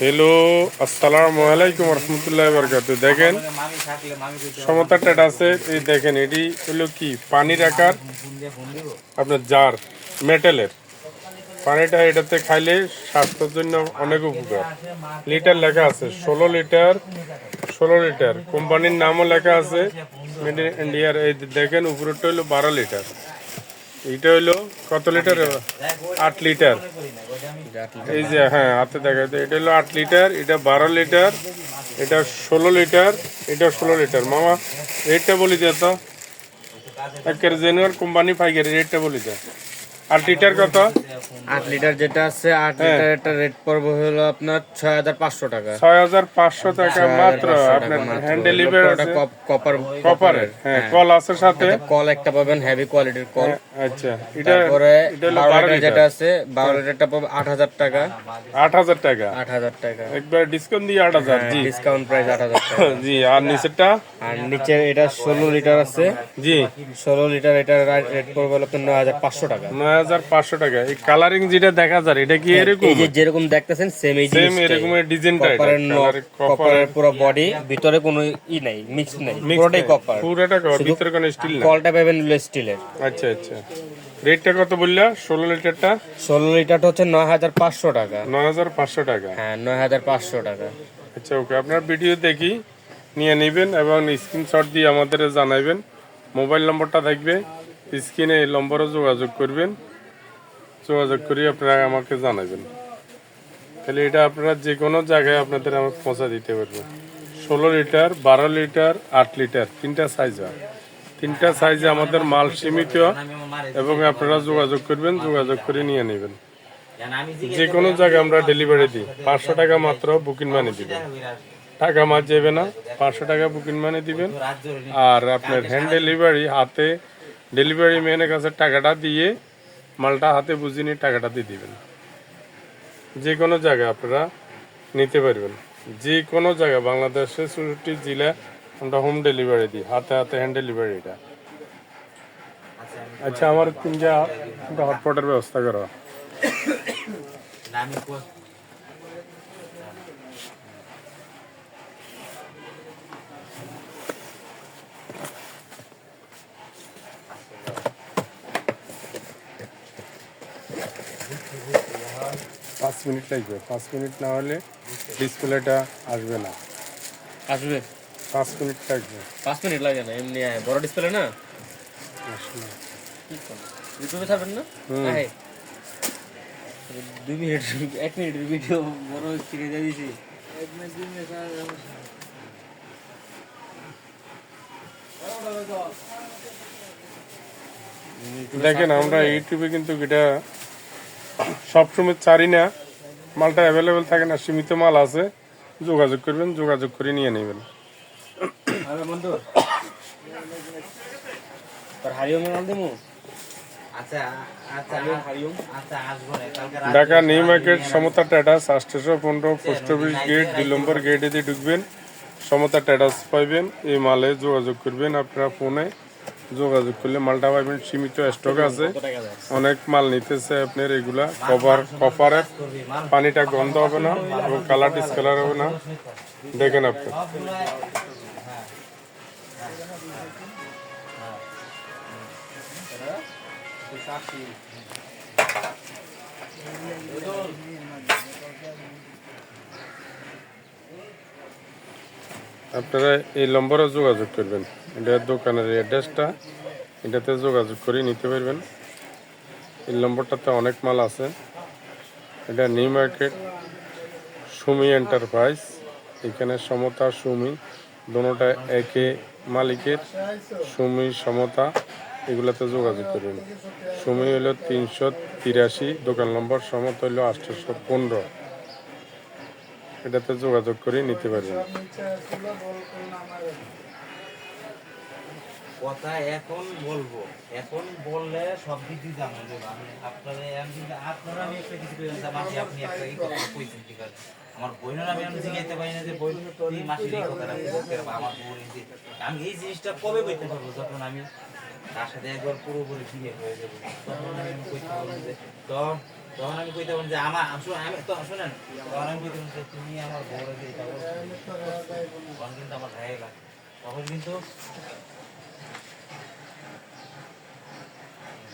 Hello আসসালামু আলাইকুম রহমতুল্লাহ বরকাত দেখেন সমতা আছে। এই দেখেন, এটি হলো কি? পানির আকার, আপনার জার মেটালের পানিটা এটাতে খাইলে স্বাস্থ্যের জন্য অনেক উপকার। লিটার লেখা আছে, ষোলো লিটার ষোলো লিটার। কোম্পানির নামও লেখা আছে, মেড ইন ইন্ডিয়ার। এই দেখেন, উপরেরটা হলো বারো লিটার। এটা হইল কত লিটার? আট লিটার। এই যে হ্যাঁ হাতে দেখা এটা হলো আট লিটার এটা বারো লিটার এটা ষোলো লিটার এটা ষোলো লিটার। মামা রেটটা বলি দে তো। একের জেনুয়ার কোম্পানি ফাইকারি রেটটা বলি দে আট লিটার কত? আট লিটার যেটা আছে আট লিটার একটা রেট পড়বে হলো আপনার ছয় হাজার পাঁচশো টাকা ছয় হাজার পাঁচশো টাকা মাত্র। আপনার হ্যান্ড ডেলিভারি আছে। কপার কপারের হ্যাঁ কল আছে সাথে। কল একটা পাবেন হেভি কোয়ালিটির কল আচ্ছা। এটা তারপরে এটা বারো লিটার যেটা আছে বারো লিটারটা পাবে আট হাজার টাকা। আট হাজার টাকা। আট হাজার টাকা। একবার ডিসকাউন্ট দিয়ে আট হাজার জি। ডিসকাউন্ট প্রাইস আট হাজার টাকা। জি আর নিচেরটা? আর নিচে এটা ষোলো লিটার আছে। জি। ষোলো লিটার এটার রেট পড়বে হলো আপনার নয় হাজার পাঁচশো টাকা। নয় হাজার পাঁচশো টাকা। এই কালারিং যেটা দেখা যায় এটা কি এরকম? এই যে যেরকম দেখতেছেন সেম এই সেম এরকমের ডিজাইনটা এটা কপারের কালার কপার কপারের পুরো বডি ভিতরে কোনো ই নাই মিক্স নাই পুরোটাই কপার পুরোটা কপার ভিতরে কোনো স্টিল না কলটা পাবেন স্টিলের আচ্ছা আচ্ছা। রেটটা কত বললা? ষোলো লিটারটা? ষোলো লিটারটা হচ্ছে নয় হাজার পাঁচশো টাকা। নয় হাজার পাঁচশো টাকা। হ্যাঁ নয় হাজার পাঁচশো টাকা। আচ্ছা ওকে। আপনার ভিডিও দেখি নিয়ে নেবেন এবং স্ক্রিনশট দিয়ে আমাদের জানাবেন। মোবাইল নম্বরটা থাকবে স্ক্রিনে এই নম্বরে যোগাযোগ করবেন। যোগাযোগ করে, আপনারা আমাকে জানাবেন তাহলে এটা আপনারা যে কোনো জায়গায় আপনাদের আমাকে পৌঁছা দিতে পারব ষোলো লিটার, বারো লিটার, আট লিটার, তিনটা সাইজ হয় তিনটা সাইজে আমাদের মাল সীমিত এবং আপনারা যোগাযোগ করবেন, যোগাযোগ করে নিয়ে নেবেন। যে কোনো জায়গায় আমরা ডেলিভারি দিই। পাঁচশো টাকা মাত্র বুকিং মানি দিবেন। টাকা মাছ যাবে না, পাঁচশো টাকা বুকিং মানি দিবেন। আর আপনার হ্যান্ড ডেলিভারি হাতে ডেলিভারি ম্যানের কাছে টাকাটা দিয়ে মালটা হাতে বুঝিয়ে নিয়ে টাকাটা দিয়ে দিবেন। যে কোনো জায়গায় আপনারা নিতে পারবেন। যে কোনো জায়গায় বাংলাদেশের চৌষট্টি জেলা আমরা হোম ডেলিভারি দিই, হাতে হাতে হ্যান্ড ডেলিভারিটা আচ্ছা আমার তিনটা হটপটের ব্যবস্থা করো। মিনিট লাগবে। পাঁচ মিনিট না হলে ডিসপ্লেটা আসবে না। আসবে? পাঁচ মিনিট লাগবে। পাঁচ মিনিট লাগে না এমনি বড় ডিসপ্লে না? ইউটিউবে ছাড়বেন না? দুই মিনিট এক মিনিটের ভিডিও বড় স্ক্রিনে দিয়ে দিছি। দেখেন আমরা ইউটিউবে কিন্তু এটা সবসময় চারি না। মালটা অ্যাভেলেবেল থাকে না সীমিত মাল আছে যোগাযোগ করবেন যোগাযোগ করে নিয়ে নেবেন। বন্ধু আচ্ছা আচ্ছা হারিও। আচ্ছা ঢাকা নিউ মার্কেট সমতা ট্যাটাস আটশোশো পনেরো পোস্ট অফিস গেট দুই নম্বর গেটে দিয়ে ঢুকবেন। সমতা ট্যাটাস পাইবেন এই মালে যোগাযোগ করবেন আপনারা ফোনে। যোগাযোগ করলে মালটা পাইবেন সীমিত স্টক আছে। অনেক মাল নিতেছে আপনার এগুলা কভার কপারের পানিটা গন্ধ হবে না এবং কালার ডিসকালার হবে না। দেখেন আপনি। আপনারা এই নম্বরে যোগাযোগ করবেন। এটা দোকানের অ্যাড্রেসটা এটাতে যোগাযোগ করে নিতে পারবেন। এই নম্বরটাতে অনেক মাল আছে। এটা নিউ মার্কেট, সুমি এন্টারপ্রাইজ। এখানে সমতা, সুমি দোনোটা একে মালিকের, সুমি, সমতা, এগুলাতে যোগাযোগ করবেন। সুমি হলো তিনশো তিরাশি, দোকান নম্বর, সমতা হলো আটশোশো পনেরো। এটাতে যোগাযোগ করে নিতে পারবেন। কথা এখন বলব। এখন বললে সব কিছু জানো আমি আমি আমি মাসি আপনি এই কথা আমার আমি আমি পাই না যে তুই মাসির এই পারব আমার বোন আমি এই জিনিসটা কবে কইতে পারব? যখন আমি তার সাথে একবার পুরোপুরি বিয়ে হয়ে যাব, তখন আমি কইতে পারব যে তো তখন আমি কইতাম যে আমার আমি তো, শুনেন, তখন আমি কইতাম যে তুমি আমার বউরে যে তখন কিন্তু আমার গায়ে তখন কিন্তু